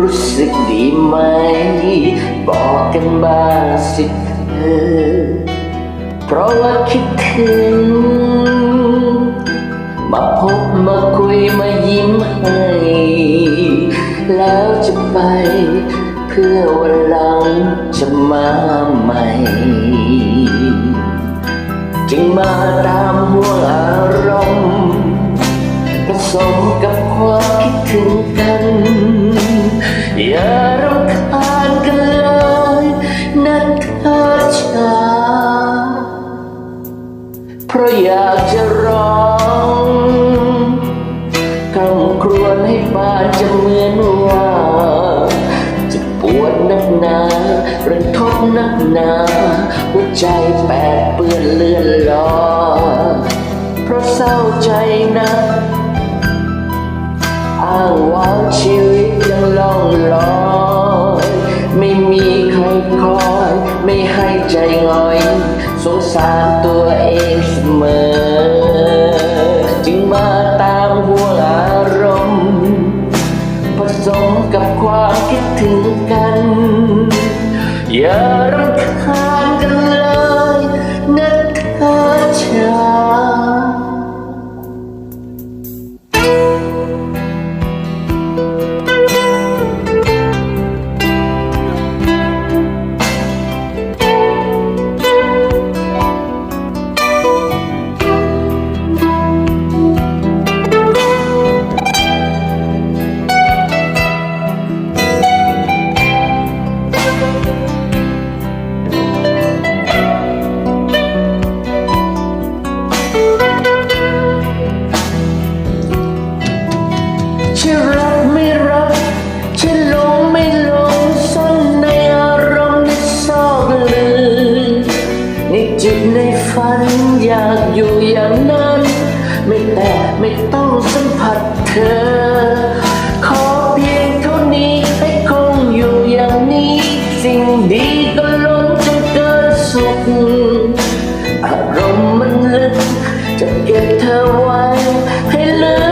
รู้สึกดีไหม บอกกันบ้างสิเธอ เพราะว่าคิดถึง มาพบมาคุยมายิ้มให้ แล้วจะไป เพื่อวันหลังจะมาใหม่ จึงมาตามห่วง รันทดนักหนาหัวใจแปดเปื้อนเลือนลอยเพราะเศร้าใจนะอ้างว่าชีวิตยังล่องลอยไม่มีใครคอยไม่ให้ใจง่อยสงสารตัวเองเสมอ จึงมาตามห่วอารมณ์ ผสมกับความคิดถึงกัน อย่ อยู่อย่างนั้น ไม่แต่ไม่ต้องสัมผัสเธอ ขอเพียงเท่านี้ให้คงอยู่อย่างนี้ สิ่งดีก็ล้นจนเกินสุขอารมณ์มันลึกจะเก็บเธอไว้ให้ลืม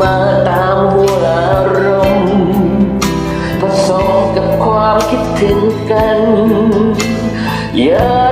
มาตามหัวอารมณ์ผสมกับความคิดถึงกัน อย่า